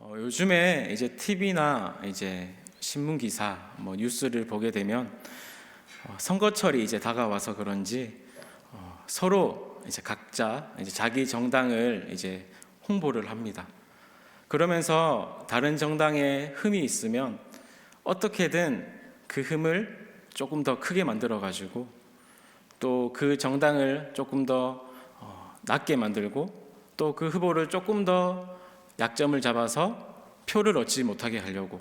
어, 요즘에 이제 TV나 이제 신문 기사, 뭐 뉴스를 보게 되면 어, 선거철이 이제 다가와서 그런지 어, 서로 이제 각자 이제 자기 정당을 이제 홍보를 합니다. 그러면서 다른 정당에 흠이 있으면 어떻게든 그 흠을 조금 더 크게 만들어 가지고 또 그 정당을 조금 더 어, 낮게 만들고 또 그 후보를 조금 더 약점을 잡아서 표를 얻지 못하게 하려고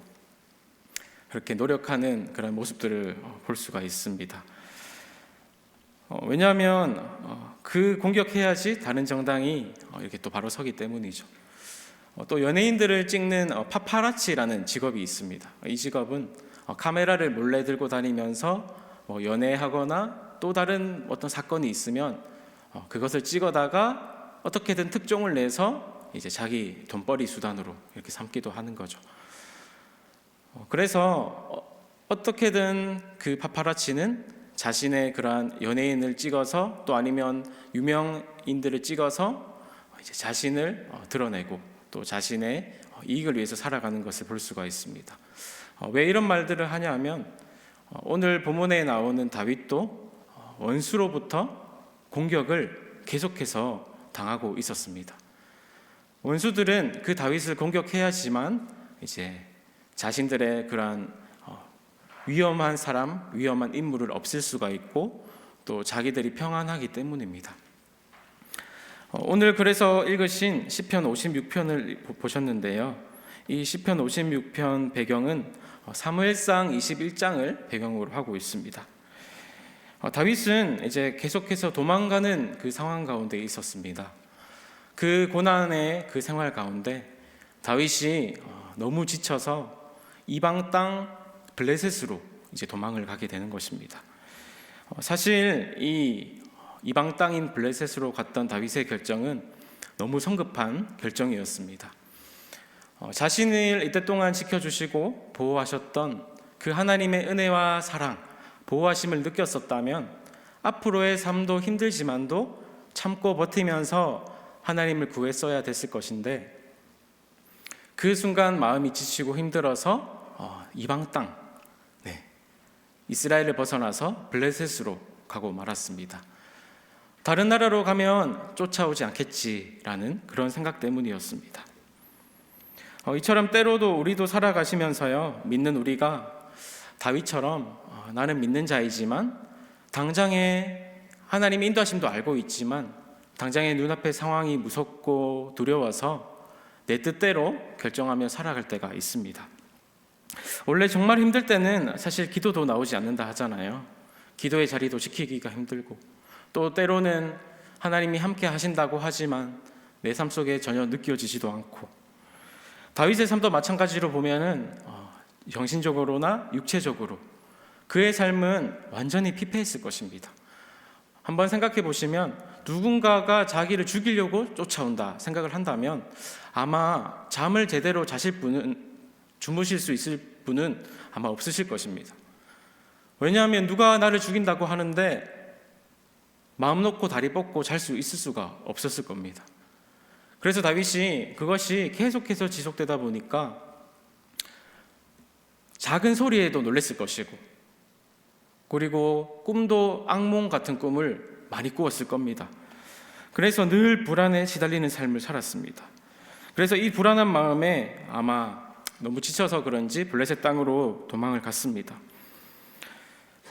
그렇게 노력하는 그런 모습들을 어, 볼 수가 있습니다. 어, 왜냐하면 어, 그 공격해야지 다른 정당이 어, 이렇게 또 바로 서기 때문이죠. 어, 또 연예인들을 찍는 어, 파파라치라는 직업이 있습니다. 이 직업은 어, 카메라를 몰래 들고 다니면서 뭐 연애하거나 또 다른 어떤 사건이 있으면 어, 그것을 찍어다가 어떻게든 특종을 내서 이제 자기 돈벌이 수단으로 이렇게 삼기도 하는 거죠. 어, 그래서 어, 어떻게든 그 파파라치는 자신의 그러한 연예인을 찍어서 또 아니면 유명인들을 찍어서 이제 자신을 어, 드러내고 또 자신의 어, 이익을 위해서 살아가는 것을 볼 수가 있습니다. 어, 왜 이런 말들을 하냐면 어, 오늘 본문에 나오는 다윗도 어, 원수로부터 공격을 계속해서 당하고 있었습니다. 원수들은 그 다윗을 공격해야지만 이제 자신들의 그러한 어, 위험한 사람, 위험한 인물을 없앨 수가 있고 또 자기들이 평안하기 때문입니다. 어, 오늘 그래서 읽으신 시편 56편을 보셨는데요. 이 시편 56편 배경은 어, 사무엘상 21장을 배경으로 하고 있습니다. 어, 다윗은 이제 계속해서 도망가는 그 상황 가운데 있었습니다. 그 고난의 그 생활 가운데 다윗이 어, 너무 지쳐서 이방 땅 블레셋으로 이제 도망을 가게 되는 것입니다. 어, 사실 이 이방 땅인 블레셋으로 갔던 다윗의 결정은 너무 성급한 결정이었습니다. 어, 자신을 이때 동안 지켜주시고 보호하셨던 그 하나님의 은혜와 사랑, 보호하심을 느꼈었다면 앞으로의 삶도 힘들지만도 참고 버티면서 하나님을 구했어야 됐을 것인데 그 순간 마음이 지치고 힘들어서 어, 이방 땅, 네, 이스라엘을 벗어나서 블레셋으로 가고 말았습니다. 다른 나라로 가면 쫓아오지 않겠지라는 그런 생각 때문이었습니다. 어, 이처럼 때로도 우리도 살아가시면서요 믿는 우리가 다윗처럼 어, 나는 믿는 자이지만 당장에 하나님의 인도하심도 알고 있지만 당장의 눈앞의 상황이 무섭고 두려워서 내 뜻대로 결정하며 살아갈 때가 있습니다. 원래 정말 힘들 때는 사실 기도도 나오지 않는다 하잖아요. 기도의 자리도 지키기가 힘들고 또 때로는 하나님이 함께 하신다고 하지만 내 삶 속에 전혀 느껴지지도 않고 다윗의 삶도 마찬가지로 보면은 어, 정신적으로나 육체적으로 그의 삶은 완전히 피폐했을 것입니다. 한번 생각해 보시면 누군가가 자기를 죽이려고 쫓아온다 생각을 한다면 아마 잠을 제대로 자실 분은 주무실 수 있을 분은 아마 없으실 것입니다. 왜냐하면 누가 나를 죽인다고 하는데 마음 놓고 다리 뻗고 잘 수 있을 수가 없었을 겁니다. 그래서 다윗이 그것이 계속해서 지속되다 보니까 작은 소리에도 놀랬을 것이고 그리고 꿈도 악몽 같은 꿈을 많이 꾸었을 겁니다. 그래서 늘 불안에 시달리는 삶을 살았습니다. 그래서 이 불안한 마음에 아마 너무 지쳐서 그런지 블레셋 땅으로 도망을 갔습니다.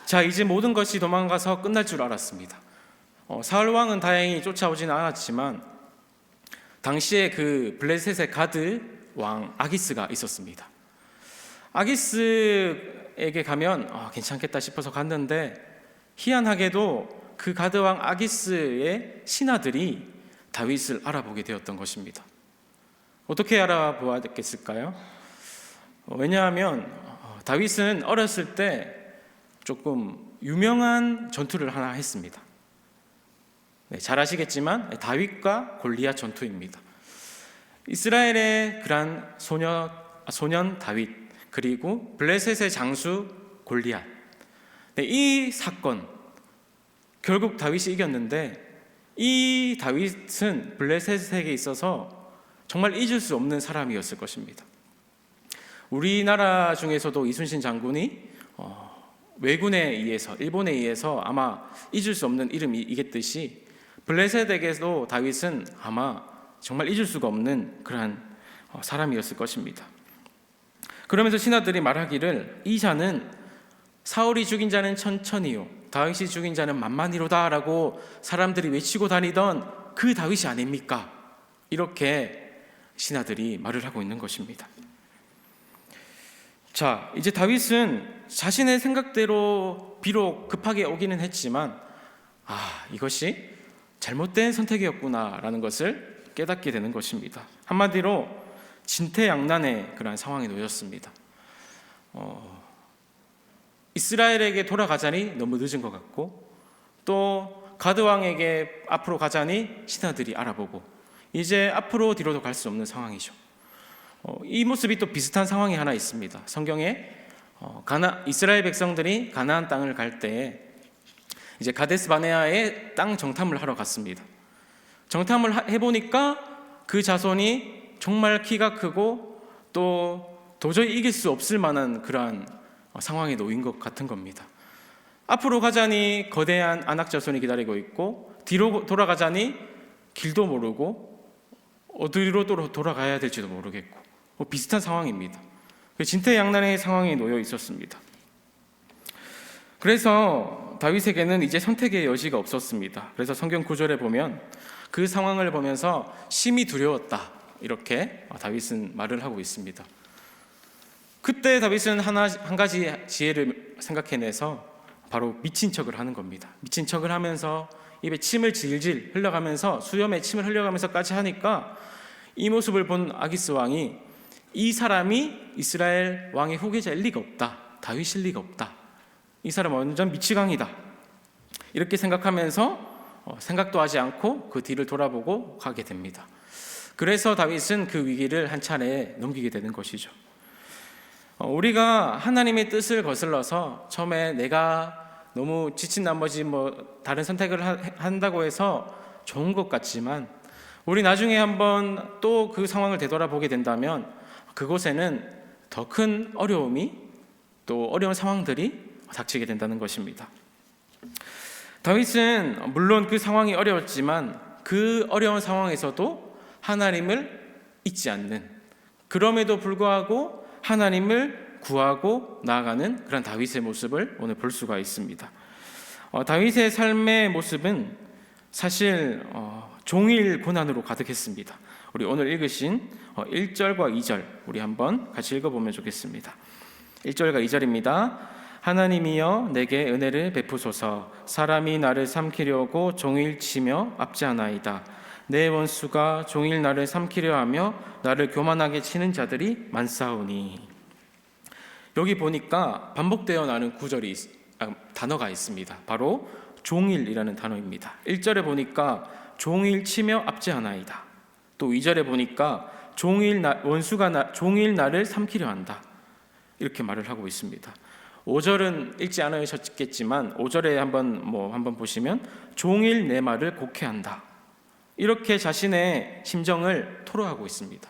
자, 이제 모든 것이 도망가서 끝날 줄 알았습니다. 어, 사울 왕은 다행히 쫓아오지는 않았지만 당시에 그 블레셋의 가드 왕 아기스가 있었습니다. 아기스에게 가면 아, 괜찮겠다 싶어서 갔는데 희한하게도 그 가드 왕 아기스의 신하들이 다윗을 알아보게 되었던 것입니다. 어떻게 알아보았겠을까요? 어, 왜냐하면 어, 다윗은 어렸을 때 조금 유명한 전투를 하나 했습니다. 네, 잘 아시겠지만 다윗과 골리앗 전투입니다. 이스라엘의 그란 소녀, 소년 다윗 그리고 블레셋의 장수 골리앗 네, 이 사건 결국 다윗이 이겼는데 이 다윗은 블레셋에게 있어서 정말 잊을 수 없는 사람이었을 것입니다. 우리나라 중에서도 이순신 장군이 어, 왜군에 의해서 일본에 의해서 아마 잊을 수 없는 이름이겠듯이 블레셋에게도 다윗은 아마 정말 잊을 수가 없는 그러한 어, 사람이었을 것입니다. 그러면서 신하들이 말하기를 이 자는 사울이 죽인 자는 천천히요 다윗이 죽인 자는 만만히로다라고 사람들이 외치고 다니던 그 다윗이 아닙니까? 이렇게 신하들이 말을 하고 있는 것입니다. 자, 이제 다윗은 자신의 생각대로 비록 급하게 오기는 했지만 아, 이것이 잘못된 선택이었구나라는 것을 깨닫게 되는 것입니다. 한마디로 진퇴양난의 그러한 상황에 놓였습니다. 어, 이스라엘에게 돌아가자니 너무 늦은 것 같고 또 가드 왕에게 앞으로 가자니 신하들이 알아보고 이제 앞으로 뒤로도 갈 수 없는 상황이죠. 어, 이 모습이 또 비슷한 상황이 하나 있습니다. 성경에 어, 가나 이스라엘 백성들이 가나안 땅을 갈 때에 이제 가데스 바네아에 땅 정탐을 하러 갔습니다. 정탐을 하- 해보니까 그 자손이 정말 키가 크고 또 도저히 이길 수 없을 만한 그러한 어, 상황에 놓인 것 같은 겁니다. 앞으로 가자니 거대한 안악 자손이 기다리고 있고 뒤로 돌아가자니 길도 모르고 어디로 또 돌아가야 될지도 모르겠고 뭐 비슷한 상황입니다. 그 진퇴양난의 상황에 놓여 있었습니다. 그래서 다윗에게는 이제 선택의 여지가 없었습니다. 그래서 성경 구절에 보면 그 상황을 보면서 심히 두려웠다 이렇게 다윗은 말을 하고 있습니다. 그때 다윗은 하나 한 가지 지혜를 생각해내서 바로 미친 척을 하는 겁니다. 미친 척을 하면서 입에 침을 질질 흘려가면서 수염에 침을 흘려가면서까지 하니까 이 모습을 본 아기스 왕이 이 사람이 이스라엘 왕의 후계자일 리가 없다. 다윗일 리가 없다. 이 사람 완전 미치광이다. 이렇게 생각하면서 어, 생각도 하지 않고 그 뒤를 돌아보고 가게 됩니다. 그래서 다윗은 그 위기를 한 차례 넘기게 되는 것이죠. 어, 우리가 하나님의 뜻을 거슬러서 처음에 내가 너무 지친 나머지 뭐 다른 선택을 하- 한다고 해서 좋은 것 같지만 우리 나중에 한번 또 그 상황을 되돌아보게 된다면 그곳에는 더 큰 어려움이 또 어려운 상황들이 닥치게 된다는 것입니다. 다윗은 물론 그 상황이 어려웠지만 그 어려운 상황에서도 하나님을 잊지 않는 그럼에도 불구하고 하나님을 구하고 나아가는 그런 다윗의 모습을 오늘 볼 수가 있습니다. 어, 다윗의 삶의 모습은 사실 어, 종일 고난으로 가득했습니다. 우리 오늘 읽으신 어, 1절과 2절 우리 한번 같이 읽어보면 좋겠습니다. 1절과 2절입니다. 하나님이여 내게 은혜를 베푸소서 사람이 나를 삼키려고 종일 치며 압제하나이다. 내 원수가 종일 나를 삼키려 하며 나를 교만하게 치는 자들이 많사오니 여기 보니까 반복되어 나는 구절이 있- 아, 단어가 있습니다. 바로 종일이라는 단어입니다. 1절에 보니까 종일 치며 압제하나이다. 또 2절에 보니까 종일 나, 원수가 나, 종일 나를 삼키려 한다. 이렇게 말을 하고 있습니다. 5절은 읽지 않으셨겠지만 5절에 한번 뭐 한번 보시면 종일 내 말을 곡해한다. 이렇게 자신의 심정을 토로하고 있습니다.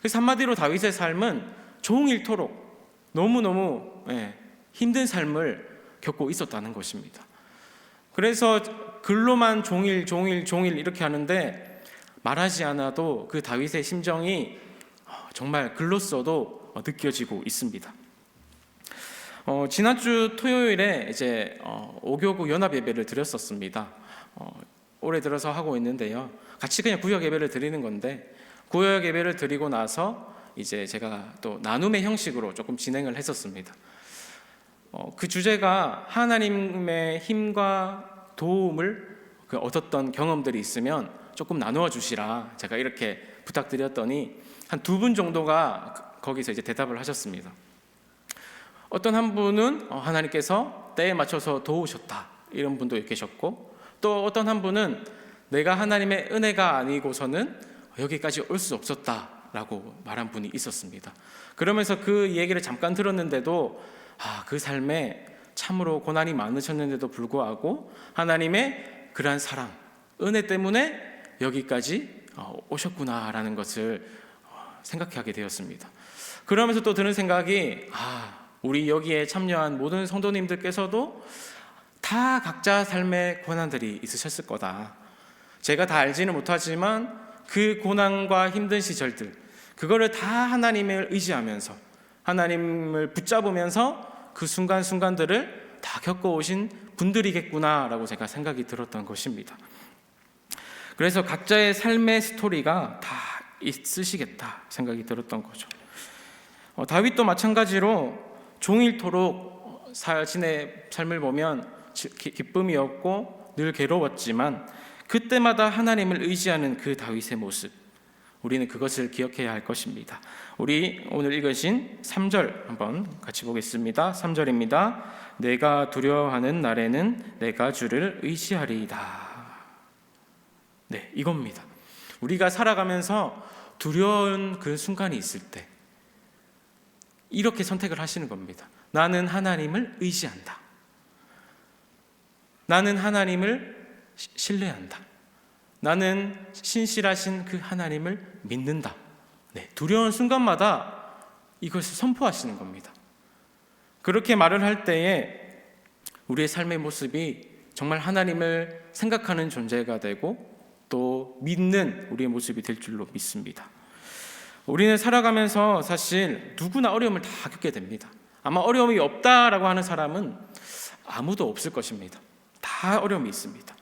그래서 한마디로 다윗의 삶은 종일토록 너무너무 예, 힘든 삶을 겪고 있었다는 것입니다. 그래서 글로만 종일 종일 종일 이렇게 하는데 말하지 않아도 그 다윗의 심정이 어, 정말 글로써도 어, 느껴지고 있습니다. 어, 지난주 토요일에 이제 어, 5교구 연합 예배를 드렸었습니다. 어, 올해 들어서 하고 있는데요. 같이 그냥 구역 예배를 드리는 건데 구역 예배를 드리고 나서 이제 제가 또 나눔의 형식으로 조금 진행을 했었습니다. 어, 그 주제가 하나님의 힘과 도움을 그 얻었던 경험들이 있으면 조금 나누어 주시라 제가 이렇게 부탁드렸더니 한 두 분 정도가 그- 거기서 이제 대답을 하셨습니다. 어떤 한 분은 어, 하나님께서 때에 맞춰서 도우셨다 이런 분도 계셨고 또 어떤 한 분은 내가 하나님의 은혜가 아니고서는 여기까지 올 수 없었다라고 말한 분이 있었습니다. 그러면서 그 얘기를 잠깐 들었는데도 아, 그 삶에 참으로 고난이 많으셨는데도 불구하고 하나님의 그러한 사랑, 은혜 때문에 여기까지 어, 오셨구나라는 것을 어, 생각하게 되었습니다. 그러면서 또 드는 생각이 아, 우리 여기에 참여한 모든 성도님들께서도 다 각자 삶의 고난들이 있으셨을 거다. 제가 다 알지는 못하지만 그 고난과 힘든 시절들, 그거를 다 하나님을 의지하면서 하나님을 붙잡으면서 그 순간순간들을 다 겪어오신 분들이겠구나라고 제가 생각이 들었던 것입니다. 그래서 각자의 삶의 스토리가 다 있으시겠다 생각이 들었던 거죠. 어, 다윗도 마찬가지로 종일토록 자신의 삶을 보면 지- 기- 기쁨이 없고 늘 괴로웠지만 그때마다 하나님을 의지하는 그 다윗의 모습 우리는 그것을 기억해야 할 것입니다. 우리 오늘 읽으신 3절 한번 같이 보겠습니다. 3절입니다. 내가 두려워하는 날에는 내가 주를 의지하리이다. 네, 이겁니다. 우리가 살아가면서 두려운 그 순간이 있을 때 이렇게 선택을 하시는 겁니다. 나는 하나님을 의지한다. 나는 하나님을 시- 신뢰한다. 나는 신실하신 그 하나님을 믿는다. 네, 두려운 순간마다 이것을 선포하시는 겁니다. 그렇게 말을 할 때에 우리의 삶의 모습이 정말 하나님을 생각하는 존재가 되고 또 믿는 우리의 모습이 될 줄로 믿습니다. 우리는 살아가면서 사실 누구나 어려움을 다 겪게 됩니다. 아마 어려움이 없다라고 하는 사람은 아무도 없을 것입니다. 다 어려움이 있습니다.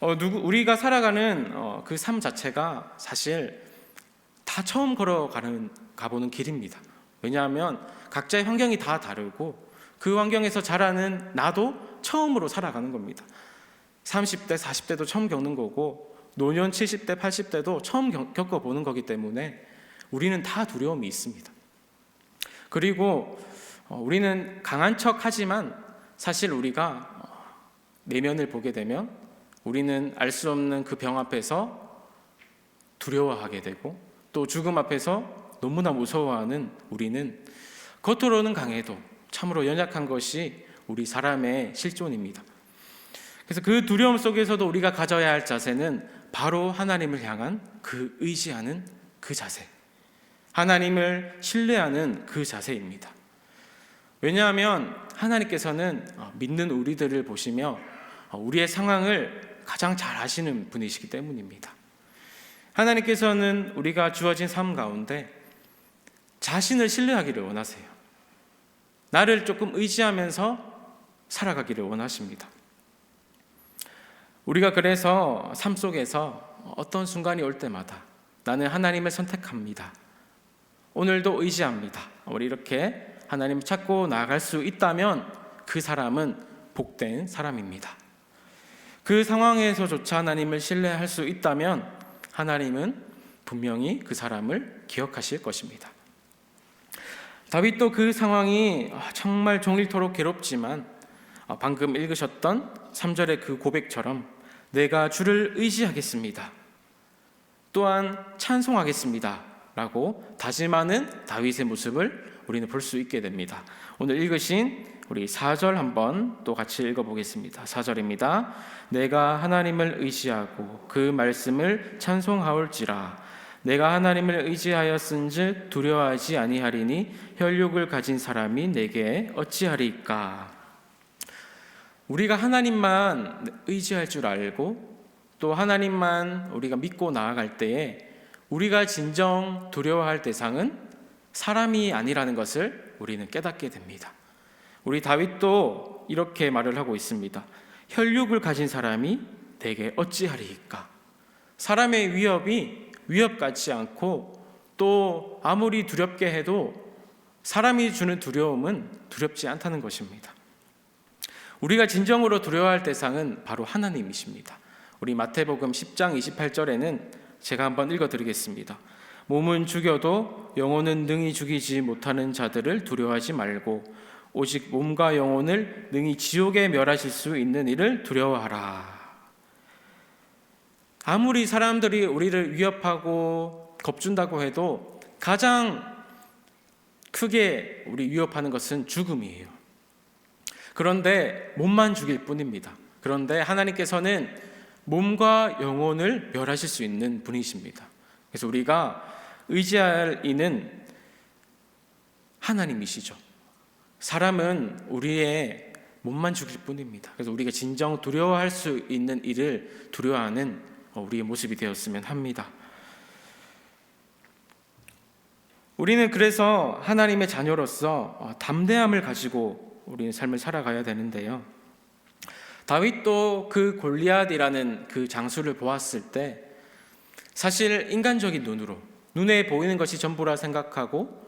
어, 누구 우리가 살아가는 어, 그삶 자체가 사실 다 처음 걸어가는 가보는 길입니다. 왜냐하면 각자의 환경이 다 다르고 그 환경에서 자라는 나도 처음으로 살아가는 겁니다. 30대, 40대도 처음 겪는 거고 노년 70대, 80대도 처음 겪- 겪어보는 거기 때문에 우리는 다 두려움이 있습니다. 그리고 어, 우리는 강한 척 하지만 사실 우리가 어, 내면을 보게 되면 우리는 알 수 없는 그 병 앞에서 두려워하게 되고 또 죽음 앞에서 너무나 무서워하는 우리는 겉으로는 강해도 참으로 연약한 것이 우리 사람의 실존입니다. 그래서 그 두려움 속에서도 우리가 가져야 할 자세는 바로 하나님을 향한 그 의지하는 그 자세. 하나님을 신뢰하는 그 자세입니다. 왜냐하면 하나님께서는 어, 믿는 우리들을 보시며 어, 우리의 상황을 가장 잘 아시는 분이시기 때문입니다. 하나님께서는 우리가 주어진 삶 가운데 자신을 신뢰하기를 원하세요. 나를 조금 의지하면서 살아가기를 원하십니다. 우리가 그래서 삶 속에서 어떤 순간이 올 때마다 나는 하나님을 선택합니다. 오늘도 의지합니다. 우리 이렇게 하나님 찾고 나아갈 수 있다면 그 사람은 복된 사람입니다. 그 상황에서조차 하나님을 신뢰할 수 있다면 하나님은 분명히 그 사람을 기억하실 것입니다. 다윗도 그 상황이 정말 종일토록 괴롭지만 방금 읽으셨던 3절의 그 고백처럼 내가 주를 의지하겠습니다. 또한 찬송하겠습니다. 라고 다짐하는 다윗의 모습을 우리는 볼 수 있게 됩니다. 오늘 읽으신 우리 4절 한번 또 같이 읽어보겠습니다. 4절입니다. 내가 하나님을 의지하고 그 말씀을 찬송하올지라 내가 하나님을 의지하였은즉 두려워하지 아니하리니 혈육을 가진 사람이 내게 어찌하리까 우리가 하나님만 의지할 줄 알고 또 하나님만 우리가 믿고 나아갈 때에 우리가 진정 두려워할 대상은 사람이 아니라는 것을 우리는 깨닫게 됩니다. 우리 다윗도 이렇게 말을 하고 있습니다. 혈육을 가진 사람이 내게 어찌하리이까? 사람의 위협이 위협 같지 않고 또 아무리 두렵게 해도 사람이 주는 두려움은 두렵지 않다는 것입니다. 우리가 진정으로 두려워할 대상은 바로 하나님이십니다. 우리 마태복음 10장 28절에는 제가 한번 읽어 드리겠습니다. 몸은 죽여도 영혼은 능히 죽이지 못하는 자들을 두려워하지 말고 오직 몸과 영혼을 능히 지옥에 멸하실 수 있는 이를 두려워하라. 아무리 사람들이 우리를 위협하고 겁준다고 해도 가장 크게 우리 위협하는 것은 죽음이에요. 그런데 몸만 죽일 뿐입니다. 그런데 하나님께서는 몸과 영혼을 멸하실 수 있는 분이십니다. 그래서 우리가 의지할 이는 하나님이시죠. 사람은 우리의 몸만 죽일 뿐입니다. 그래서 우리가 진정 두려워할 수 있는 일을 두려워하는 우리의 모습이 되었으면 합니다. 우리는 그래서 하나님의 자녀로서 담대함을 가지고 우리는 삶을 살아가야 되는데요. 다윗도 그 골리앗이라는 그 장수를 보았을 때 사실 인간적인 눈으로 눈에 보이는 것이 전부라 생각하고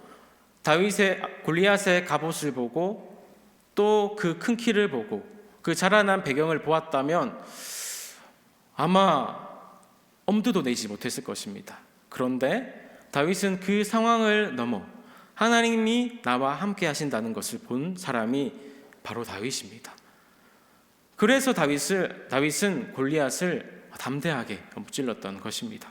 다윗의 골리앗의 갑옷을 보고 또 그 큰 키를 보고 그 자라난 배경을 보았다면 아마 엄두도 내지 못했을 것입니다. 그런데 다윗은 그 상황을 넘어 하나님이 나와 함께 하신다는 것을 본 사람이 바로 다윗입니다. 그래서 다윗을 다윗은 골리앗을 담대하게 무찔렀던 것입니다.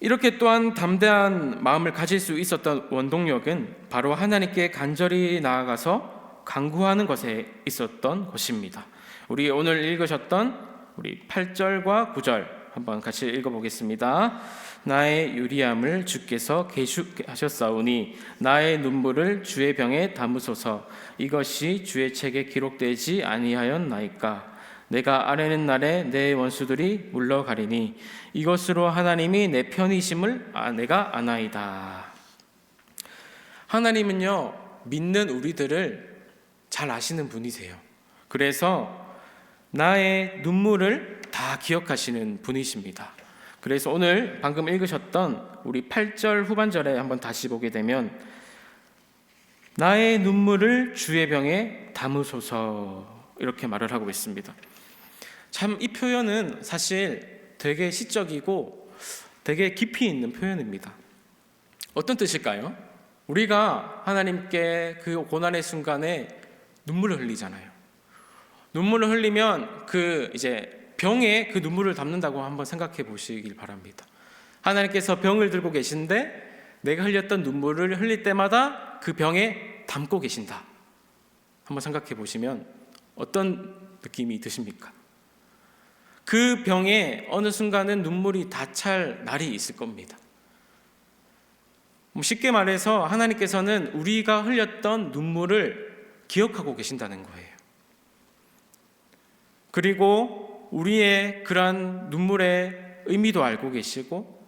이렇게 또한 담대한 마음을 가질 수 있었던 원동력은 바로 하나님께 간절히 나아가서 간구하는 것에 있었던 것입니다. 우리 오늘 읽으셨던 우리 8절과 9절 한번 같이 읽어보겠습니다. 나의 유리함을 주께서 계축하셨사오니 나의 눈물을 주의 병에 담으소서 이것이 주의 책에 기록되지 아니하였나이까 내가 아뢰는 날에 내 원수들이 물러가리니 이것으로 하나님이 내 편이심을 아, 내가 아나이다. 하나님은요 믿는 우리들을 잘 아시는 분이세요. 그래서 나의 눈물을 다 기억하시는 분이십니다. 그래서 오늘 방금 읽으셨던 우리 8절 후반절에 한번 다시 보게 되면 나의 눈물을 주의 병에 담으소서 이렇게 말을 하고 있습니다. 참 이 표현은 사실 되게 시적이고 되게 깊이 있는 표현입니다. 어떤 뜻일까요? 우리가 하나님께 그 고난의 순간에 눈물을 흘리잖아요. 눈물을 흘리면 그 이제 병에 그 눈물을 담는다고 한번 생각해 보시길 바랍니다. 하나님께서 병을 들고 계신데 내가 흘렸던 눈물을 흘릴 때마다 그 병에 담고 계신다. 한번 생각해 보시면 어떤 느낌이 드십니까? 그 병에 어느 순간은 눈물이 다 찰 날이 있을 겁니다. 뭐 쉽게 말해서 하나님께서는 우리가 흘렸던 눈물을 기억하고 계신다는 거예요. 그리고 우리의 그러한 눈물의 의미도 알고 계시고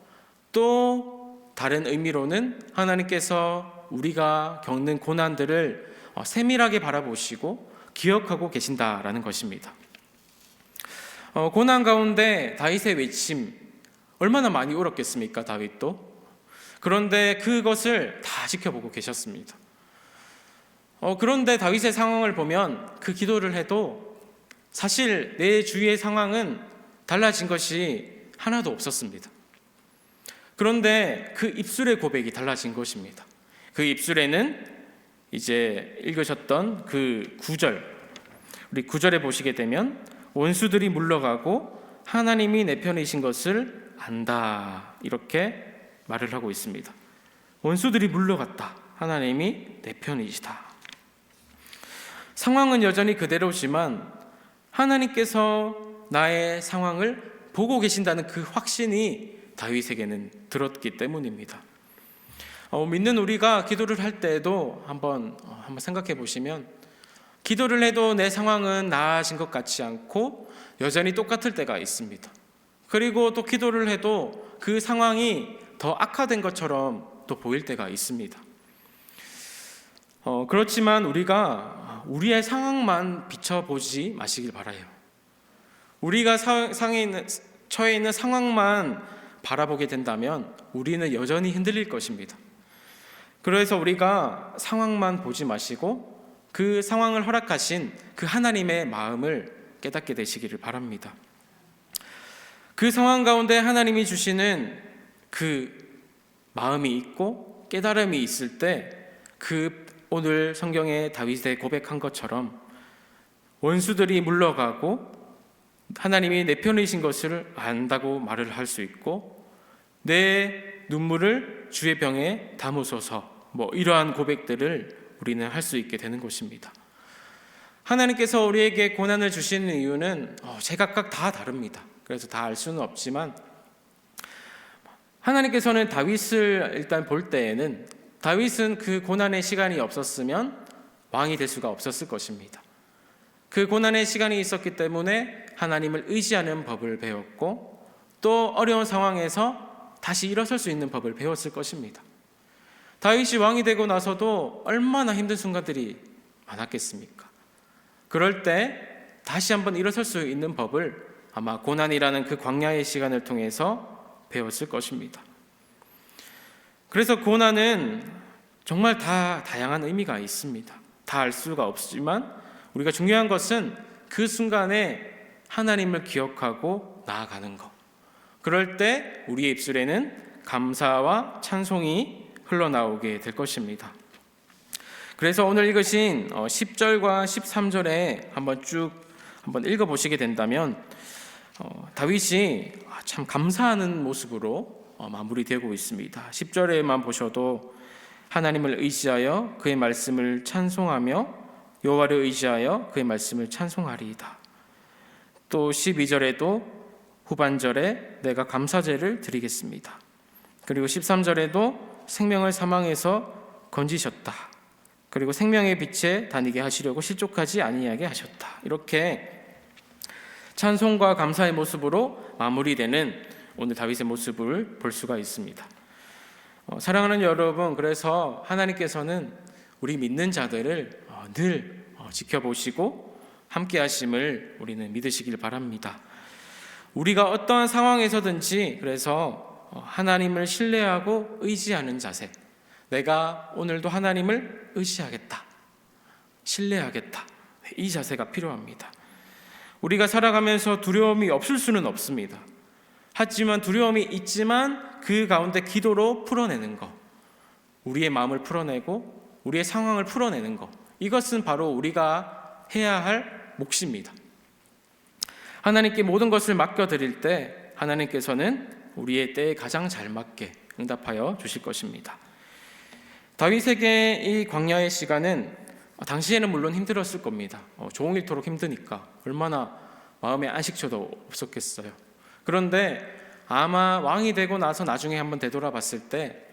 또 다른 의미로는 하나님께서 우리가 겪는 고난들을 어, 세밀하게 바라보시고 기억하고 계신다라는 것입니다. 어, 고난 가운데 다윗의 외침 얼마나 많이 울었겠습니까? 다윗도 그런데 그것을 다 지켜보고 계셨습니다. 어, 그런데 다윗의 상황을 보면 그 기도를 해도 사실 내 주위의 상황은 달라진 것이 하나도 없었습니다. 그런데 그 입술의 고백이 달라진 것입니다. 그 입술에는 이제 읽으셨던 그 구절, 우리 구절에 보시게 되면 원수들이 물러가고 하나님이 내 편이신 것을 안다. 이렇게 말을 하고 있습니다. 원수들이 물러갔다. 하나님이 내 편이시다. 상황은 여전히 그대로지만 하나님께서 나의 상황을 보고 계신다는 그 확신이 다윗에게는 들었기 때문입니다. 어, 믿는 우리가 기도를 할 때에도 한번 어, 한번 생각해 보시면 기도를 해도 내 상황은 나아진 것 같지 않고 여전히 똑같을 때가 있습니다. 그리고 또 기도를 해도 그 상황이 더 악화된 것처럼 또 보일 때가 있습니다. 어, 그렇지만 우리가 우리의 상황만 비춰보지 마시길 바라요. 우리가 사, 상에 있는, 처해 있는 상황만 바라보게 된다면 우리는 여전히 흔들릴 것입니다. 그래서 우리가 상황만 보지 마시고 그 상황을 허락하신 그 하나님의 마음을 깨닫게 되시기를 바랍니다. 그 상황 가운데 하나님이 주시는 그 마음이 있고 깨달음이 있을 때 그 오늘 성경에 다윗의 고백한 것처럼 원수들이 물러가고 하나님이 내 편이신 것을 안다고 말을 할 수 있고 내 눈물을 주의 병에 담으소서 뭐 이러한 고백들을 우리는 할 수 있게 되는 것입니다. 하나님께서 우리에게 고난을 주시는 이유는 어, 제각각 다 다릅니다. 그래서 다 알 수는 없지만 하나님께서는 다윗을 일단 볼 때에는 다윗은 그 고난의 시간이 없었으면 왕이 될 수가 없었을 것입니다. 그 고난의 시간이 있었기 때문에 하나님을 의지하는 법을 배웠고 또 어려운 상황에서 다시 일어설 수 있는 법을 배웠을 것입니다. 다윗이 왕이 되고 나서도 얼마나 힘든 순간들이 많았겠습니까? 그럴 때 다시 한번 일어설 수 있는 법을 아마 고난이라는 그 광야의 시간을 통해서 배웠을 것입니다. 그래서 고난은 정말 다 다양한 의미가 있습니다. 다 알 수가 없지만 우리가 중요한 것은 그 순간에 하나님을 기억하고 나아가는 것. 그럴 때 우리의 입술에는 감사와 찬송이 흘러나오게 될 것입니다. 그래서 오늘 읽으신 10절과 13절에 한번 쭉 한번 읽어 보시게 된다면 어, 다윗이 참 감사하는 모습으로 어, 마무리되고 있습니다. 10절에만 보셔도 하나님을 의지하여 그의 말씀을 찬송하며 여호와를 의지하여 그의 말씀을 찬송하리이다. 또 12절에도 후반절에 내가 감사제를 드리겠습니다. 그리고 13절에도 생명을 사망에서 건지셨다. 그리고 생명의 빛에 다니게 하시려고 실족하지 아니하게 하셨다. 이렇게 찬송과 감사의 모습으로 마무리되는 오늘 다윗의 모습을 볼 수가 있습니다. 어, 사랑하는 여러분, 그래서 하나님께서는 우리 믿는 자들을 어, 늘 어, 지켜보시고 함께 하심을 우리는 믿으시길 바랍니다. 우리가 어떠한 상황에서든지 그래서 어, 하나님을 신뢰하고 의지하는 자세. 내가 오늘도 하나님을 의지하겠다. 신뢰하겠다. 이 자세가 필요합니다. 우리가 살아가면서 두려움이 없을 수는 없습니다. 하지만 두려움이 있지만 그 가운데 기도로 풀어내는 것. 우리의 마음을 풀어내고 우리의 상황을 풀어내는 것. 이것은 바로 우리가 해야 할 몫입니다. 하나님께 모든 것을 맡겨드릴 때 하나님께서는 우리의 때에 가장 잘 맞게 응답하여 주실 것입니다. 다윗에게 이 광야의 시간은 당시에는 물론 힘들었을 겁니다. 어, 종일토록 힘드니까 얼마나 마음에 안식처도 없었겠어요. 그런데 아마 왕이 되고 나서 나중에 한번 되돌아봤을 때,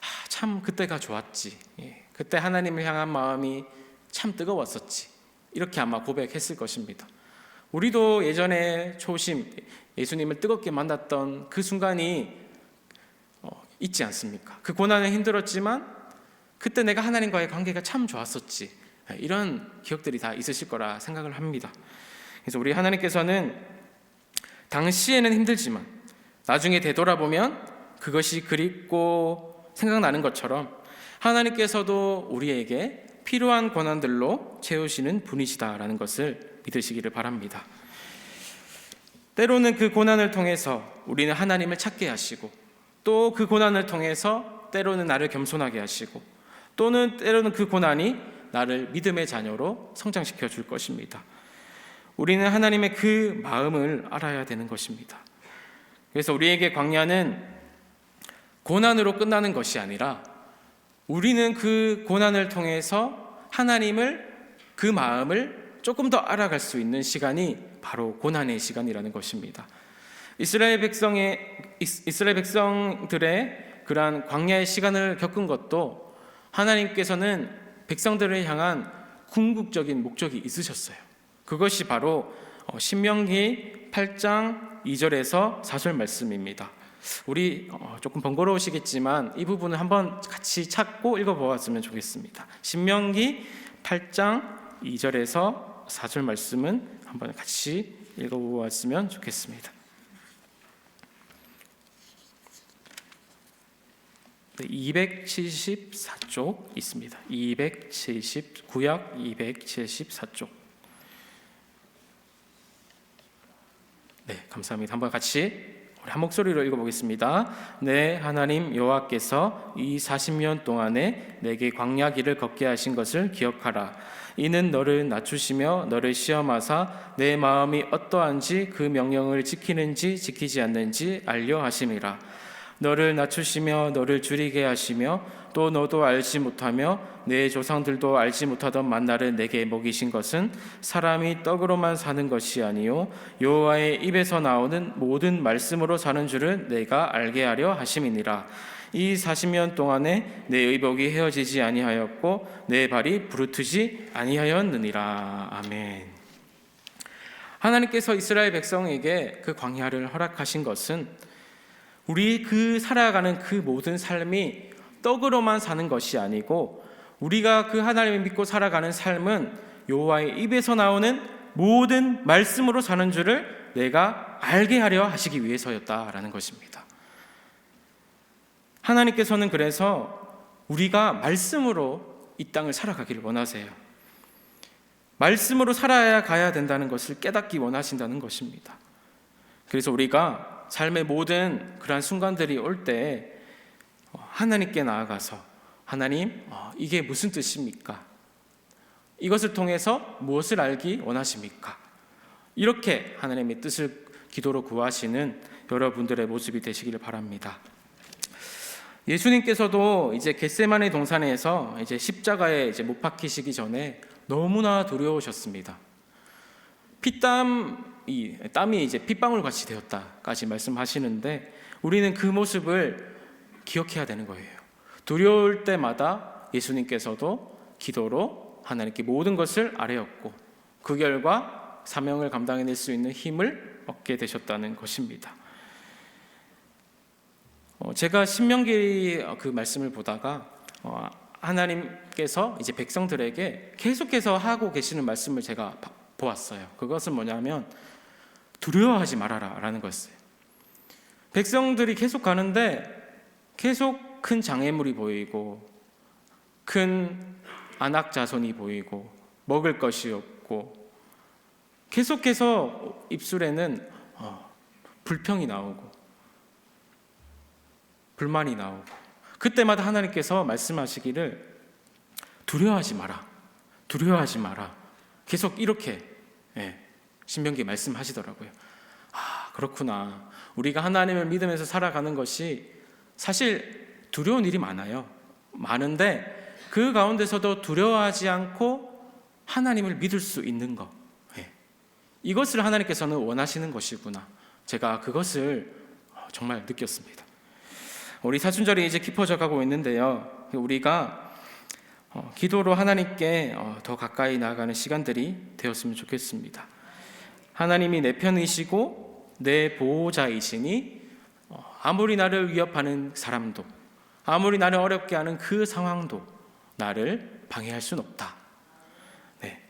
아, 참 그때가 좋았지. 예, 그때 하나님을 향한 마음이 참 뜨거웠었지. 이렇게 아마 고백했을 것입니다. 우리도 예전에 초심, 예수님을 뜨겁게 만났던 그 순간이 어, 있지 않습니까? 그 고난은 힘들었지만 그때 내가 하나님과의 관계가 참 좋았었지. 예, 이런 기억들이 다 있으실 거라 생각을 합니다. 그래서 우리 하나님께서는 당시에는 힘들지만 나중에 되돌아보면 그것이 그립고 생각나는 것처럼 하나님께서도 우리에게 필요한 권한들로 채우시는 분이시다라는 것을 믿으시기를 바랍니다. 때로는 그 고난을 통해서 우리는 하나님을 찾게 하시고 또 그 고난을 통해서 때로는 나를 겸손하게 하시고 또는 때로는 그 고난이 나를 믿음의 자녀로 성장시켜 줄 것입니다. 우리는 하나님의 그 마음을 알아야 되는 것입니다. 그래서 우리에게 광야는 고난으로 끝나는 것이 아니라 우리는 그 고난을 통해서 하나님을 그 마음을 조금 더 알아갈 수 있는 시간이 바로 고난의 시간이라는 것입니다. 이스라엘 백성의 이스라엘 백성들의 그러한 광야의 시간을 겪은 것도 하나님께서는 백성들을 향한 궁극적인 목적이 있으셨어요. 그것이 바로 어, 신명기 8장 2절에서 4절 말씀입니다. 우리 어, 조금 번거로우시겠지만 이 부분을 한번 같이 찾고 읽어보았으면 좋겠습니다. 신명기 8장 2절에서 4절 말씀은 한번 같이 읽어보았으면 좋겠습니다. 네, 274쪽 있습니다. 270 구약 274쪽. 네, 감사합니다. 한번 같이 한 목소리로 읽어보겠습니다. 네, 하나님 여호와께서 이 40년 동안에 내게 광야 길을 걷게 하신 것을 기억하라. 이는 너를 낮추시며 너를 시험하사 내 마음이 어떠한지 그 명령을 지키는지 지키지 않는지 알려 하심이라. 너를 낮추시며 너를 줄이게 하시며 또 너도 알지 못하며 내 조상들도 알지 못하던 만나를 내게 먹이신 것은 사람이 떡으로만 사는 것이 아니요 여호와의 입에서 나오는 모든 말씀으로 사는 줄을 내가 알게 하려 하심이니라 이 40년 동안에 내 의복이 헤어지지 아니하였고 내 발이 부르트지 아니하였느니라 아멘. 하나님께서 이스라엘 백성에게 그 광야를 허락하신 것은 우리 그 살아가는 그 모든 삶이 떡으로만 사는 것이 아니고 우리가 그 하나님을 믿고 살아가는 삶은 여호와의 입에서 나오는 모든 말씀으로 사는 줄을 내가 알게 하려 하시기 위해서였다라는 것입니다. 하나님께서는 그래서 우리가 말씀으로 이 땅을 살아가기를 원하세요. 말씀으로 살아야 가야 된다는 것을 깨닫기 원하신다는 것입니다. 그래서 우리가 삶의 모든 그러한 순간들이 올 때 하나님께 나아가서 하나님 어, 이게 무슨 뜻입니까? 이것을 통해서 무엇을 알기 원하십니까? 이렇게 하나님의 뜻을 기도로 구하시는 여러분들의 모습이 되시기를 바랍니다. 예수님께서도 이제 겟세마네 동산에서 이제 십자가에 이제 못 박히시기 전에 너무나 두려우셨습니다. 피땀이 땀이 이제 핏방울 같이 되었다까지 말씀하시는데 우리는 그 모습을 기억해야 되는 거예요. 두려울 때마다 예수님께서도 기도로 하나님께 모든 것을 아뢰었고 그 결과 사명을 감당해낼 수 있는 힘을 얻게 되셨다는 것입니다. 어, 제가 신명기 그 말씀을 보다가 어, 하나님께서 이제 백성들에게 계속해서 하고 계시는 말씀을 제가 바- 보았어요. 그것은 뭐냐면 두려워하지 말아라라는 거였어요. 백성들이 계속 가는데 계속 큰 장애물이 보이고 큰 안악 자손이 보이고 먹을 것이 없고 계속해서 입술에는 어, 불평이 나오고 불만이 나오고 그때마다 하나님께서 말씀하시기를 두려워하지 마라 두려워하지 마라 계속 이렇게 예, 신명기 말씀하시더라고요. 아 그렇구나. 우리가 하나님을 믿으면서 살아가는 것이 사실 두려운 일이 많아요. 많은데 그 가운데서도 두려워하지 않고 하나님을 믿을 수 있는 것. 예. 이것을 하나님께서는 원하시는 것이구나. 제가 그것을 정말 느꼈습니다. 우리 사순절이 이제 깊어져 가고 있는데요. 우리가 어, 기도로 하나님께 어, 더 가까이 나아가는 시간들이 되었으면 좋겠습니다. 하나님이 내 편이시고 내 보호자이시니 어, 아무리 나를 위협하는 사람도 아무리 나를 어렵게 하는 그 상황도 나를 방해할 수는 없다. 네,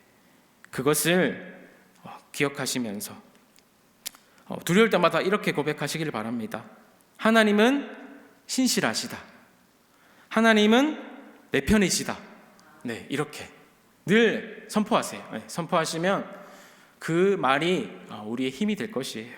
그것을 어, 기억하시면서 어, 두려울 때마다 이렇게 고백하시기를 바랍니다. 하나님은 신실하시다. 하나님은 내 편이시다. 네, 이렇게 늘 선포하세요. 네, 선포하시면 그 말이 어, 우리의 힘이 될 것이에요.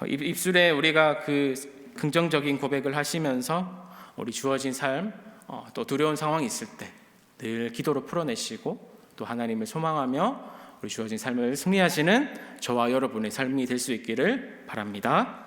어, 입- 입술에 우리가 그 긍정적인 고백을 하시면서 우리 주어진 삶, 어, 또 두려운 상황이 있을 때 늘 기도로 풀어내시고 또 하나님을 소망하며 우리 주어진 삶을 승리하시는 저와 여러분의 삶이 될 수 있기를 바랍니다.